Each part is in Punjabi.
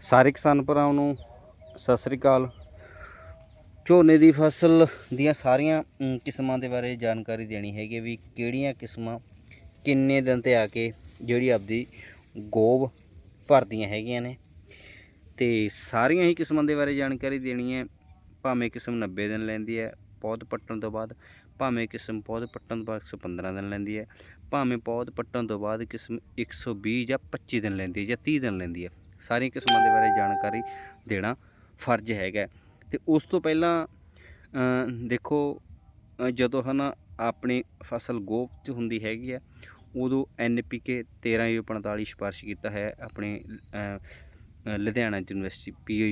ਸਾਰੇ ਕਿਸਾਨ ਭਰਾਵਾਂ ਨੂੰ ਸਤਿ ਸ੍ਰੀ ਅਕਾਲ। ਝੋਨੇ ਦੀ ਫਸਲ ਦੀਆਂ ਸਾਰੀਆਂ ਕਿਸਮਾਂ ਦੇ ਬਾਰੇ ਜਾਣਕਾਰੀ ਦੇਣੀ ਹੈਗੀ ਵੀ ਕਿਹੜੀਆਂ ਕਿਸਮਾਂ ਕਿੰਨੇ ਦਿਨ ਤੇ ਆ ਕੇ ਜਿਹੜੀ ਆਪਦੀ ਗੋਬ ਭਰਦੀਆਂ ਹੈਗੀਆਂ ਨੇ। ਤੇ ਸਾਰੀਆਂ ਹੀ ਕਿਸਮਾਂ ਦੇ ਬਾਰੇ ਜਾਣਕਾਰੀ ਦੇਣੀ ਹੈ। ਭਾਵੇਂ ਕਿਸਮ 90 ਦਿਨ ਲੈਂਦੀ ਹੈ ਪੌਦ ਪੱਟਣ ਤੋਂ ਬਾਅਦ ਭਾਵੇਂ ਕਿਸਮ ਪੌਦ ਪੱਟਣ ਤੋਂ ਬਾਅਦ 115 ਦਿਨ ਲੈਂਦੀ ਹੈ, ਭਾਵੇਂ ਪੌਦ ਪੱਟਣ ਤੋਂ ਬਾਅਦ ਕਿਸਮ 120 ਜਾਂ 25 ਦਿਨ ਲੈਂਦੀ ਹੈ ਜਾਂ 30 ਦਿਨ ਲੈਂਦੀ ਹੈ। ਸਾਰੀਆਂ ਕਿਸਮਾਂ ਦੇ ਬਾਰੇ ਜਾਣਕਾਰੀ ਦੇਣਾ ਫਰਜ਼ ਹੈਗਾ ਤੇ ਉਸ ਤੋਂ ਪਹਿਲਾਂ ਦੇਖੋ ਅ, ਜਦੋਂ ਹਨ ਆਪਣੀ ਫਸਲ ਗੋਭ ਚ ਹੁੰਦੀ ਹੈਗੀ ਆ ਉਦੋਂ ਐਨਪੀਕੇ 1345 ਸਿਫਾਰਿਸ਼ ਕੀਤਾ ਹੈ ਆਪਣੇ ਅ, ਅ, ਲੁਧਿਆਣਾ ਯੂਨੀਵਰਸਿਟੀ ਪੀਯੂ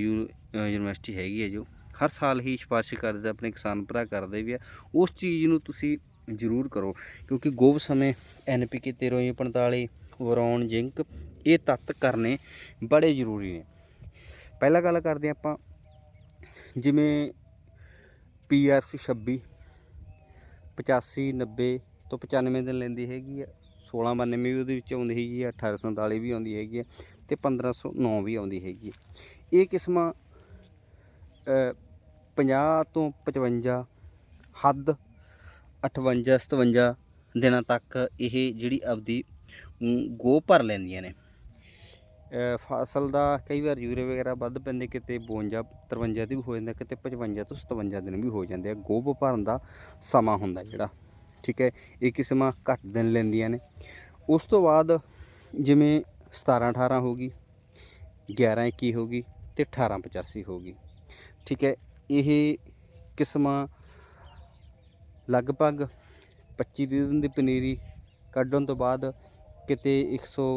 ਯੂਨੀਵਰਸਿਟੀ ਹੈਗੀ ਹੈ ਜੋ। ਹਰ ਸਾਲ ਹੀ ਸਿਫਾਰਿਸ਼ ਕਰਦੇ ਆਪਣੇ ਕਿਸਾਨ ਭਰਾ ਕਰਦੇ ਵੀ ਆ। ਉਸ ਚੀਜ਼ ਨੂੰ ਤੁਸੀਂ ਜ਼ਰੂਰ ਕਰੋ ਕਿਉਂਕਿ ਗੋਭ ਸਮੇਂ ਐਨਪੀਕੇ 1345 ਵਰੌਨ ਜ਼ਿੰਕ ਇਹ ਤੱਤ ਕਰਨੇ ਬੜੇ ਜ਼ਰੂਰੀ ਨੇ। ਪਹਿਲਾਂ ਗੱਲ ਕਰਦੇ ਹਾਂ ਆਪਾਂ ਜਿਵੇਂ ਪੀਆਰ 26 85 90 ਤੋਂ 95 ਦਿਨ ਲੈਂਦੀ ਹੈਗੀ ਆ 1692 ਵੀ ਉਹਦੇ ਵਿੱਚ ਆਉਂਦੀ ਹੈਗੀ ਆ 1839 ਵੀ ਆਉਂਦੀ ਹੈਗੀ ਆ ਤੇ 1509 ਵੀ ਆਉਂਦੀ ਹੈਗੀ ਆ। ਇਹ ਕਿਸਮਾਂ ਅ, 50 ਤੋਂ 55 ਹੱਦ 58 57 ਦਿਨਾਂ ਤੱਕ ਇਹ ਜਿਹੜੀ ਆਪਦੀ ਗੋ ਭਰ ਲੈਂਦੀਆਂ ਨੇ। ਫਸਲ ਦਾ ਕਈ ਵਾਰ ਯੂਰੇ ਵਗੈਰਾ ਵੱਧ ਪੈਂਦੇ, ਕਿਤੇ 52 53 ਦੀ ਵੀ ਹੋ ਜਾਂਦਾ, ਕਿਤੇ 55 ਤੋਂ 57 ਦਿਨ ਵੀ ਹੋ ਜਾਂਦੇ ਆ। ਗੋਭ ਭਰਨ ਦਾ ਸਮਾਂ ਹੁੰਦਾ ਜਿਹੜਾ, ਠੀਕ ਹੈ, ਇਹ ਕਿਸਮਾਂ ਘੱਟ ਦਿਨ ਲੈਂਦੀਆਂ ਨੇ। ਉਸ ਤੋਂ ਬਾਅਦ ਜਿਵੇਂ 17 18 ਹੋ ਗਈ 11 21 ਹੋ ਗਈ ਤੇ 18 85 ਹੋ ਗਈ, ਠੀਕ ਹੈ, ਇਹ ਕਿਸਮਾਂ ਲਗਭਗ 25 ਦਿਨ ਦੀ ਪਨੀਰੀ ਕੱਢਣ ਤੋਂ ਬਾਅਦ ਕਿਤੇ 100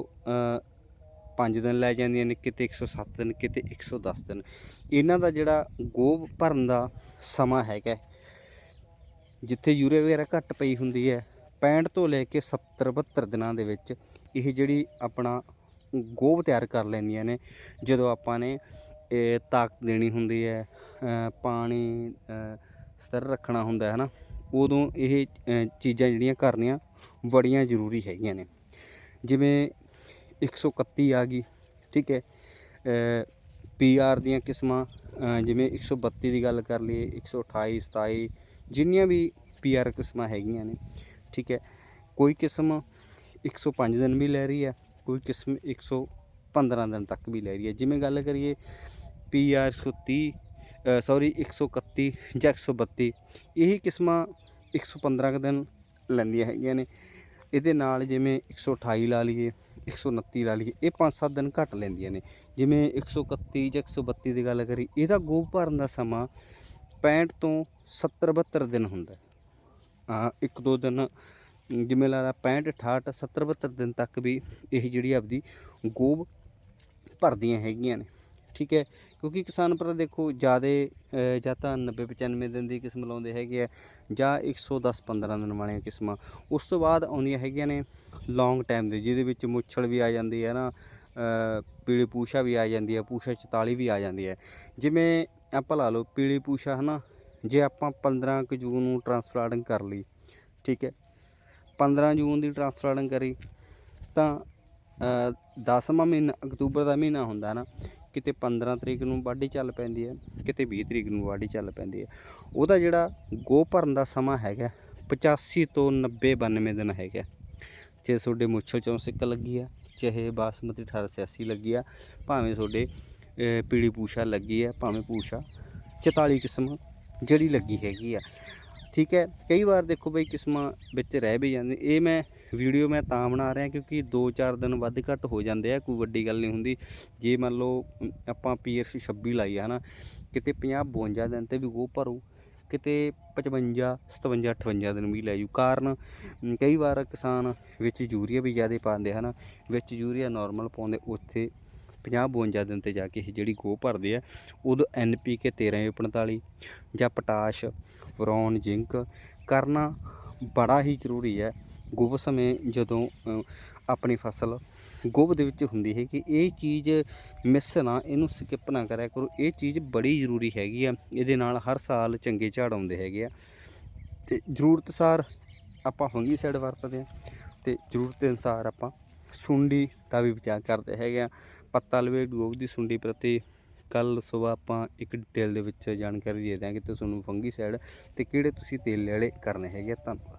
ਅ, ਪੰਜ ਦਿਨ ਲੈ ਜਾਂਦੀਆਂ ਨੇ ਕਿਤੇ 107 ਦਿਨ ਕਿਤੇ 110 ਦਿਨ। ਇਹਨਾਂ ਦਾ ਜਿਹੜਾ ਗੋਭ ਭਰਨ ਦਾ ਸਮਾਂ ਹੈਗਾ ਜਿੱਥੇ ਯੂਰੀਆ ਵਗੈਰਾ ਘੱਟ ਪਈ ਹੁੰਦੀ ਹੈ 65 ਤੋਂ ਲੈ ਕੇ 70 72 ਦਿਨਾਂ ਦੇ ਵਿੱਚ ਇਹ ਜਿਹੜੀ ਆਪਣਾ ਗੋਭ ਤਿਆਰ ਕਰ ਲੈਂਦੀਆਂ ਨੇ। ਜਦੋਂ ਆਪਾਂ ਨੇ ਇਹ ਤਾਕਤ ਦੇਣੀ ਹੁੰਦੀ ਹੈ ਪਾਣੀ ਸਤਰ ਰੱਖਣਾ ਹੁੰਦਾ ਹੈ ਨਾ ਉਦੋਂ ਇਹ ਚੀਜ਼ਾਂ ਜਿਹੜੀਆਂ ਕਰਨੀਆਂ ਬੜੀਆਂ ਜ਼ਰੂਰੀ ਹੈਗੀਆਂ ਨੇ। ਜਿਵੇਂ 131 ਆ ਗਈ ਠੀਕ ਹੈ। ਪੀਆਰ ਦੀਆਂ ਕਿਸਮਾਂ ਅ, ਜਿਵੇਂ 132 ਦੀ ਗੱਲ ਕਰ ਲਈਏ 128 27 ਜਿੰਨੀਆਂ ਵੀ ਪੀਆਰ ਕਿਸਮਾਂ ਹੈਗੀਆਂ ਨੇ ਠੀਕ ਹੈ। ਕੋਈ ਕਿਸਮ 105 ਦਿਨ ਵੀ ਲੈ ਰਹੀ ਹੈ ਕੋਈ ਕਿਸਮ 115 ਦਿਨ ਤੱਕ ਵੀ ਲੈ ਰਹੀ ਹੈ। ਜਿਵੇਂ ਗੱਲ ਕਰੀਏ ਪੀਆਰ 130 ਸੌਰੀ 131 ਜਾਂ 132 ਇਹ ਕਿਸਮਾਂ 115 ਕੁ ਦਿਨ ਲੈਂਦੀਆਂ ਹੈਗੀਆਂ ਨੇ। ਇਹਦੇ ਨਾਲ ਜਿਵੇਂ 128 ਲਾ ਲਈਏ 129 ਲਾ ਲਈਏ, ਇਹ 5-7 ਦਿਨ ਘੱਟ ਲੈਂਦੀਆਂ ਨੇ। ਜਿਵੇਂ 131 ਜਾਂ 132 ਦੀ ਗੱਲ ਕਰੀ ਇਹਦਾ ਗੋਭ ਭਰਨ ਦਾ ਸਮਾਂ 65 ਤੋਂ 70 72 ਦਿਨ ਹੁੰਦਾ ਹੈ। ਇੱਕ ਦੋ ਦਿਨ, ਜਿਵੇਂ ਲਾ ਲਾ 65 68 70 72 ਦਿਨ ਤੱਕ ਵੀ ਇਹ ਜਿਹੜੀ ਆਪਦੀ ਗੋਭ ਭਰਦੀਆਂ ਹੈਗੀਆਂ ਨੇ। ਠੀਕ ਹੈ, ਕਿਉਂਕਿ ਕਿਸਾਨ ਭਰਾ ਦੇਖੋ, ਜਿਆਦੇ ਜਾਂ ਤਾਂ 90 95 ਦਿਨ ਦੀ ਕਿਸਮ ਲਾਉਂਦੇ ਹੈਗੇ ਆ, ਜਾਂ 110 15 ਦਿਨ ਵਾਲੀਆਂ ਕਿਸਮਾਂ। ਉਸ ਤੋਂ ਬਾਅਦ ਆਉਂਦੀਆਂ ਹੈਗੀਆਂ ਨੇ ਲੌਂਗ ਟਾਈਮ ਦੇ, ਜਿਹਦੇ ਵਿੱਚ ਮੁੱਛੜ ਵੀ ਆ ਜਾਂਦੀ ਹੈ ਨਾ ਪੀਲੀ ਪੂਸ਼ਾ ਵੀ ਆ ਜਾਂਦੀ ਹੈ ਪੂਸ਼ਾ 44 ਵੀ ਆ ਜਾਂਦੀ ਹੈ। ਜਿਵੇਂ ਆਪਾਂ ਲਾ ਲਓ ਪੀਲੀ ਪੂਸ਼ਾ ਹਨਾ, ਜੇ ਆਪਾਂ 15 ਕੁ ਜੂਨ ਨੂੰ ਟ੍ਰਾਂਸਪਲਾਂਟਿੰਗ ਕਰ ਲਈ, ਠੀਕ ਹੈ 15 ਜੂਨ ਦੀ ਟ੍ਰਾਂਸਪਲਾਂਟਿੰਗ ਕਰੀ, ਤਾਂ 10ਵਾਂ ਮਹੀਨਾ, ਅਕਤੂਬਰ ਦਾ ਮਹੀਨਾ ਹੁੰਦਾ ਨਾ ਕਿਤੇ 15 ਤਰੀਕ ਨੂੰ ਵਾਢੀ ਚੱਲ ਪੈਂਦੀ ਹੈ, ਕਿਤੇ 20 ਤਰੀਕ ਨੂੰ ਵਾਢੀ ਚੱਲ ਪੈਂਦੀ ਹੈ। ਉਹਦਾ ਜਿਹੜਾ ਗੋ ਭਰਨ ਦਾ ਸਮਾਂ ਹੈਗਾ 85 ਤੋਂ 90 92 ਦਿਨ ਹੈਗਾ। ਜੇ ਤੁਹਾਡੇ ਮੁੱਛਲ ਚੋਂ ਸਿੱਕ ਲੱਗੀ ਆ ਚਾਹੇ ਬਾਸਮਤੀ 1886 ਲੱਗੀ ਆ ਭਾਵੇਂ ਤੁਹਾਡੇ ਪੀੜੀ ਪੀਲੀ ਪੂਸ਼ਾ ਲੱਗੀ ਆ ਭਾਵੇਂ ਪੂਸ਼ਾ 44 ਕਿਸਮ ਜਿਹੜੀ ਲੱਗੀ ਹੈਗੀ ਆ ਠੀਕ ਹੈ ਕਈ ਵਾਰ ਦੇਖੋ ਬਈ ਕਿਸਮਾਂ ਵਿੱਚ ਰਹਿ ਵੀ ਜਾਂਦੇ ਇਹ ਮੈਂ ਵੀਡੀਓ ਮੈਂ ਤਾਂ ਬਣਾ ਰਿਹਾ ਕਿਉਂਕਿ 2-4 ਦਿਨ ਵੱਧ ਘੱਟ ਹੋ ਜਾਂਦੇ ਆ ਕੋਈ ਵੱਡੀ ਗੱਲ ਨਹੀਂ ਹੁੰਦੀ। ਜੇ ਮੰਨ ਲਓ ਅਮ, ਆਪਾਂ ਪੀਐਸ 26 ਲਾਈ ਆ ਹਨਾ ਕਿਤੇ 50 52 ਦਿਨ ਤੇ ਵੀ ਉਹ ਭਰੂ ਕਿਤੇ 55 57 58 ਦਿਨ ਵੀ ਲੈ ਜੂ ਕਾਰਨ ਕਈ ਵਾਰ ਕਿਸਾਨ ਵਿੱਚ ਯੂਰੀਆ ਵੀ ਜ਼ਿਆਦਾ ਪਾਉਂਦੇ ਹਨ ਵਿੱਚ ਯੂਰੀਆ ਨਾਰਮਲ ਪਾਉਂਦੇ ਉੱਥੇ 50 52 ਦਿਨ ਤੇ ਜਾ ਕੇ ਇਹ ਜਿਹੜੀ ਗੋਹ ਭਰਦੇ ਆ, ਉਦੋਂ ਐਨਪੀਕੇ 1345 ਜਾਂ ਪੋਟਾਸ਼ ਫਰੋਨ ਜ਼ਿੰਕ, ਕਰਨਾ ਬੜਾ ਹੀ ਜ਼ਰੂਰੀ ਹੈ। ਗੋਭ ਸਮੇਂ ਜਦੋਂ ਆਪਣੀ ਫਸਲ ਗੋਭ ਦੇ ਵਿੱਚ ਹੁੰਦੀ ਹੈ ਕਿ ਇਹ ਚੀਜ਼ ਮਿਸ ਨਾ, ਇਹਨੂੰ ਸਕਿਪ ਨਾ ਕਰਿਆ ਕਰੋ। ਇਹ ਚੀਜ਼ ਬੜੀ ਜ਼ਰੂਰੀ ਹੈਗੀ ਆ, ਇਹਦੇ ਨਾਲ ਹਰ ਸਾਲ ਚੰਗੇ ਝਾੜ ਆਉਂਦੇ ਹੈਗੇ ਆ। ਤੇ ਜ਼ਰੂਰਤ ਅਨੁਸਾਰ ਆਪਾਂ ਫੰਗੀਸਾਈਡ ਵਰਤਦੇ ਆ, ਤੇ ਜ਼ਰੂਰਤ ਅਨੁਸਾਰ ਆਪਾਂ ਸੁੰਡੀ ਦਾ ਵੀ ਬਚਾਅ ਕਰਦੇ ਹੈਗੇ ਆ। ਪੱਤਾ ਲਵੇ ਗੋਭੀ ਦੀ ਸੁੰਡੀ ਪ੍ਰਤੀ ਕੱਲ ਸਵੇਰ ਆਪਾਂ ਇੱਕ ਡਿਟੇਲ ਦੇ ਵਿੱਚ ਜਾਣਕਾਰੀ ਦੇ ਦਿਆਂਗੇ ਤੇ ਤੁਹਾਨੂੰ ਫੰਗੀ ਸਾਈਡ ਤੇ ਕਿਹੜੇ ਤੁਸੀਂ ਤੇਲ ਵਾਲੇ ਕਰਨੇ ਹੈਗੇ ਆ। ਧੰਨਵਾਦ